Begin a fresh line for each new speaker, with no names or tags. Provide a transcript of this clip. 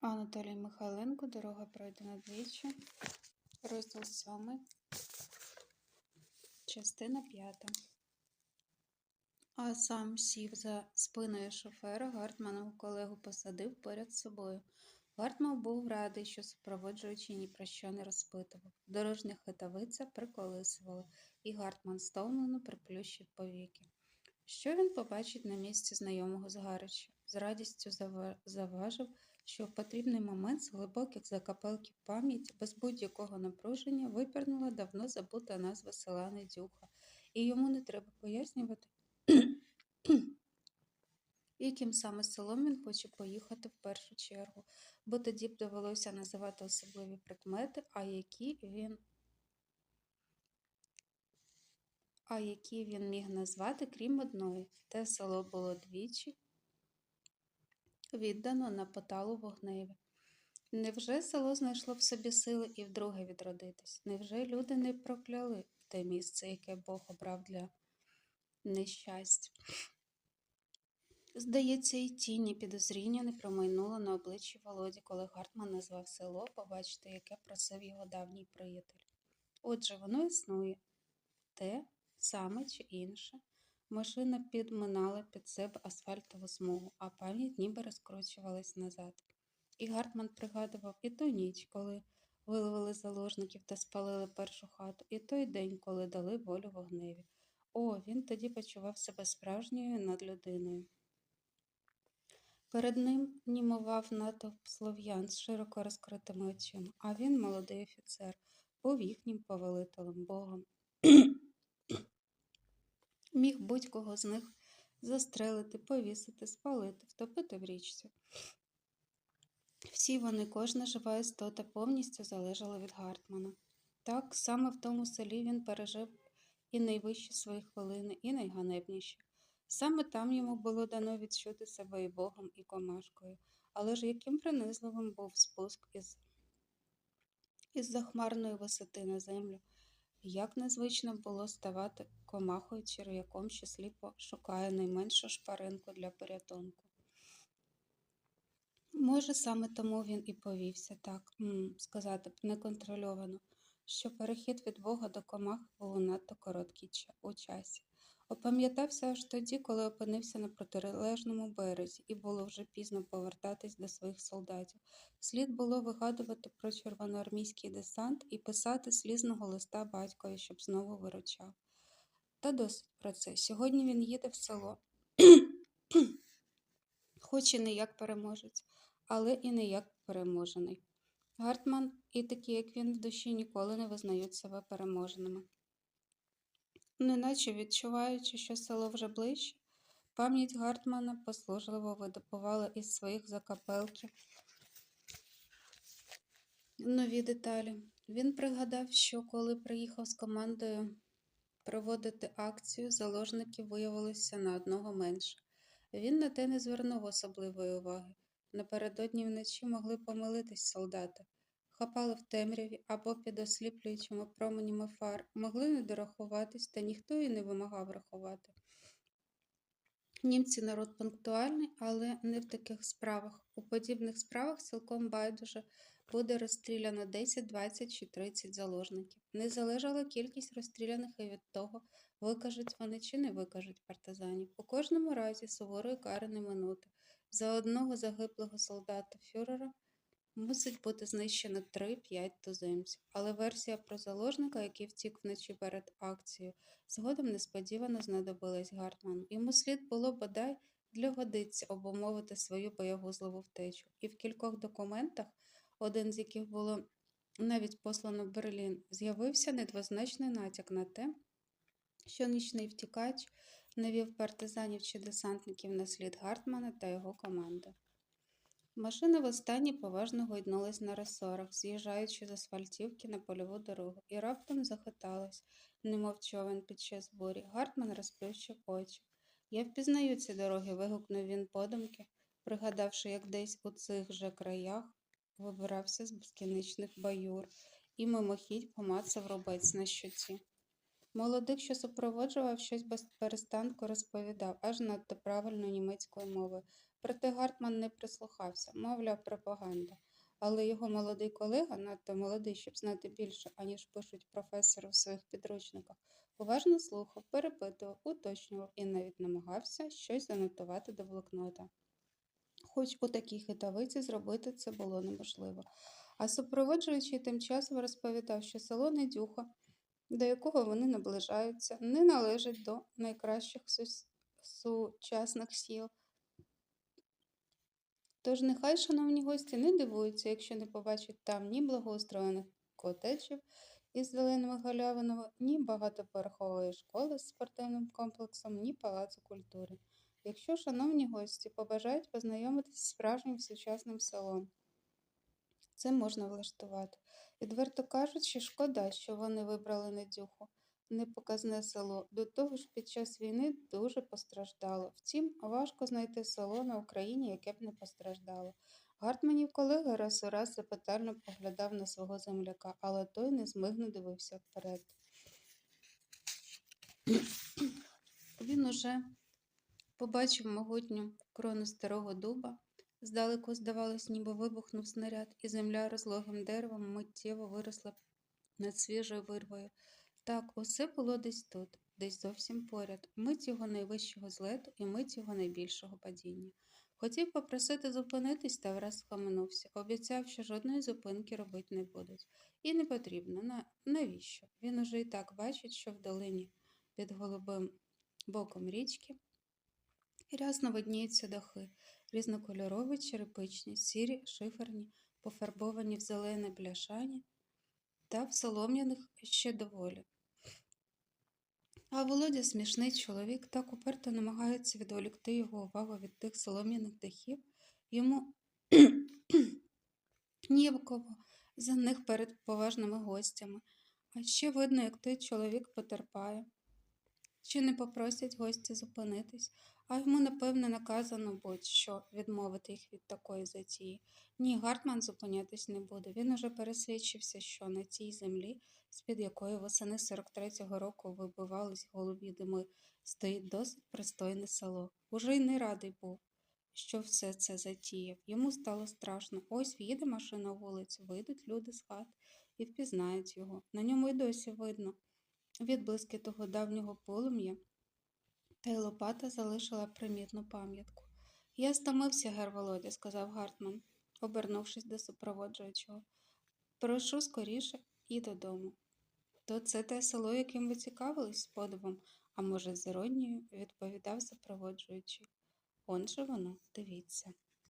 Анатолій Михайленко, дорога пройдена двічі, розділ сьомий, частина п'ята. А сам сів за спиною шофера, Гартманову колегу посадив поряд з собою. Гартман був радий, що супроводжуючий ні про що не розпитував. Дорожня хитавиця приколисувала, і Гартман стомлено приплющив повіки. Що він побачить на місці знайомого згарища? З радістю заважив, що в потрібний момент з глибоких закапелків пам'яті, без будь-якого напруження, випірнула давно забута назва села Недюха, і йому не треба пояснювати, яким саме селом він хоче поїхати в першу чергу, бо тоді б довелося називати особливі предмети, а які він. А які він міг назвати, крім одної, те село було двічі віддано на поталу вогневі. Невже село знайшло в собі сили і вдруге відродитись? Невже люди не прокляли те місце, яке Бог обрав для нещастя? Здається, і тіні підозріння не промайнуло на обличчі Володі, коли Гартман назвав село, побачити, яке просив його давній приятель. Отже, воно існує те саме чи інше. Машина підминала під себе асфальтову смугу, а пам'ять ніби розкручувалась назад. І Гартман пригадував і ту ніч, коли виловили заложників та спалили першу хату, і той день, коли дали волю вогневі. О, він тоді почував себе справжньою надлюдиною. Перед ним німував натовп слов'ян з широко розкритими очима, а він, молодий офіцер, був їхнім повелителем Богом. Міг будь-кого з них застрелити, повісити, спалити, втопити в річці. Всі вони, кожна жива істота, повністю залежала від Гартмана. Так, саме в тому селі він пережив і найвищі свої хвилини, і найганебніші. Саме там йому було дано відчути себе і Богом, і комашкою. Але ж яким принизливим був спуск із, із захмарної висоти на землю. Як незвично було ставати комахою черв'яком, що сліпо шукає найменшу шпаринку для порятунку. Може, саме тому він і повівся так, сказати б, неконтрольовано, що перехід від Бога до комах був надто короткий у часі. Опам'ятався аж тоді, коли опинився на протилежному березі, і було вже пізно повертатись до своїх солдатів. Слід було вигадувати про червоноармійський десант і писати слізного листа батькові, щоб знову виручав. Та досить про це. Сьогодні він їде в село, хоч і не як переможець, але і не як переможений. Гартман і такі, як він в душі, ніколи не визнають себе переможеними. Неначе відчуваючи, що село вже ближче, пам'ять Гартмана послужливо видобувала із своїх закапелків нові деталі. Він пригадав, що коли приїхав з командою проводити акцію, заложників виявилося на одного менше. Він на те не звернув особливої уваги. Напередодні вночі могли помилитись солдати, хапали в темряві або під осліплюючими променями фар, могли не дорахуватись, та ніхто і не вимагав рахувати. Німці народ пунктуальний, але не в таких справах. У подібних справах цілком байдуже буде розстріляно 10, 20 чи 30 заложників. Не залежала кількість розстріляних і від того, викажуть вони чи не викажуть партизанів. У кожному разі суворої кари не минути. За одного загиблого солдата фюрера мусить бути знищено 3-5 туземців. Але версія про заложника, який втік вночі перед акцією, згодом несподівано знадобилась Гартману. Йому слід було бодай для годиці обумовити свою боягузливу втечу. І в кількох документах, один з яких було навіть послано в Берлін, з'явився недвозначний натяк на те, що нічний втікач навів партизанів чи десантників на слід Гартмана та його команди. Машина востаннє поважно гойднулась на ресорах, з'їжджаючи з асфальтівки на польову дорогу, і раптом захиталась, немов човен під час бурі. Гартман розплющив очі. Я впізнаю ці дороги, вигукнув він подумки, пригадавши, як десь у цих же краях вибирався з безкінечних баюр і мимохідь помацав рубець на щоці. Молодик, що супроводжував, щось без перестанку розповідав, аж надто правильно німецькою мовою. Проте Гартман не прислухався, мовляв, пропаганда. Але його молодий колега, надто молодий, щоб знати більше, аніж пишуть професори в своїх підручниках, уважно слухав, перепитував, уточнював і навіть намагався щось занотувати до блокнота. Хоч у такій хитавиці зробити це було неможливо. А супроводжуючий тим часом розповідав, що село Недюха, до якого вони наближаються, не належить до найкращих сучасних сіл. Тож нехай, шановні гості, не дивуються, якщо не побачать там ні благоустроєних котеджів із зеленими галявинами, ні багатоповерхової школи з спортивним комплексом, ні палацу культури. Якщо, шановні гості, побажають познайомитися з справжнім сучасним селом, це можна влаштувати. Відверто кажучи, шкода, що вони вибрали Недюху, непоказне село. До того ж, під час війни дуже постраждало. Втім, важко знайти село на Україні, яке б не постраждало. Гартманів колега раз у раз запитально поглядав на свого земляка, але той не незмигно дивився вперед. Він уже побачив могутню крону старого дуба. Здалеку, здавалось, ніби вибухнув снаряд, і земля розлогим деревом миттєво виросла над свіжою вирвою. Так, усе було десь тут, десь зовсім поряд, мить його найвищого злету і мить його найбільшого падіння. Хотів попросити зупинитись та враз схаменувся, обіцяв, що жодної зупинки робити не будуть. І не потрібно. На... Навіщо? Він уже і так бачить, що в долині під голубим боком річки рясно видніються дахи, різнокольорові, черепичні, сірі, шиферні, пофарбовані в зелене бляшані та в солом'яних ще доволі. А Володя смішний чоловік так уперто намагається відволікти його увагу від тих солом'яних дахів. Йому ніяково за них перед поважними гостями. А ще видно, як той чоловік потерпає. Чи не попросять гості зупинитись, а йому, напевне, наказано будь-що відмовити їх від такої затії. Ні, Гартман зупинятись не буде. Він уже пересвідчився, що на цій землі, з-під якої восени 43-го року вибивались голубі дими, стоїть досить пристойне село. Уже й не радий був, що все це затіяв. Йому стало страшно. Ось в'їде машина вулицю, вийдуть люди з хат і впізнають його. На ньому й досі видно. Відблиски того давнього полум'я, та й лопата залишила примітну пам'ятку. Я стомився, гер Володя, сказав Гартман, обернувшись до супроводжуючого. Прошу скоріше і додому. То це те село, яким ви цікавились з подивом, а може, з іронією, відповідав супроводжуючий. Он же воно, дивіться.